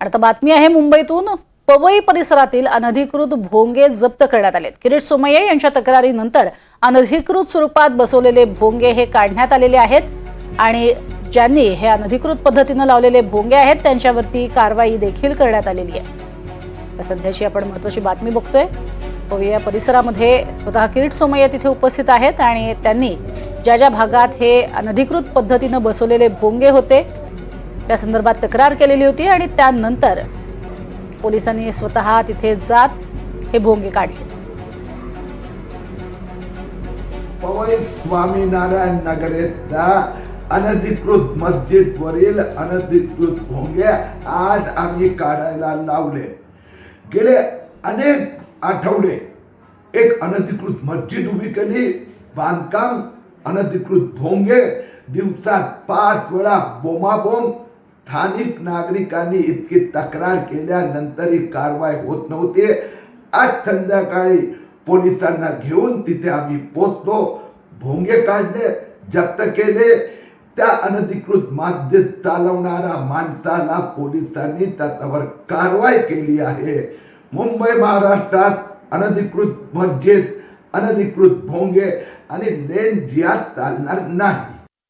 आता बातमी आहे मुंबईतून पवई परिसरातील अनधिकृत भोंगे जप्त करण्यात आलेत किरीट सोमय्या यांच्या तक्रारीनंतर अनधिकृत स्वरूपात बसवलेले भोंगे हे काढण्यात आलेले आहेत आणि ज्यांनी हे अनधिकृत पद्धतीनं लावलेले भोंगे आहेत त्यांच्यावरती कारवाई देखील करण्यात आलेली आहे तर सध्याची आपण महत्वाची बातमी बघतोय पवई या परिसरामध्ये स्वतः किरीट सोमय्या तिथे उपस्थित आहेत आणि त्यांनी ज्या ज्या भागात हे अनधिकृत पद्धतीनं बसवलेले भोंगे होते त्या संदर्भात तक्रार केलेली होती आणि त्यानंतर पोलिसांनी स्वतः तिथे जात हे भोंगे काढले. पवई स्वामीनारायण नगरेतला अनधिकृत मस्जिद वरील अनधिकृत भोंगे आज आम्ही काढायला लावले. गेले अनेक आठवडे एक अनधिकृत मस्जिद उभी केली बांधकाम अनधिकृत भोंगे दिवसात पाच वेळा बोमाबोंब स्थानिक नागरिकांनी इतकी तक्रार केल्यानंतरही कारवाई होत नव्हती. आज संध्याकाळी पोलिसांना घेऊन तिथे आम्ही पोचलो भोंगे काढले जप्त केले. त्या अनधिकृत माध्यम चालवणाऱ्या माणसाला पोलिसांनी त्याच्यावर कारवाई केली आहे. मुंबई महाराष्ट्रात अनधिकृत मस्जिद अनधिकृत भोंगे आणि लेन जियात चालणार नाही.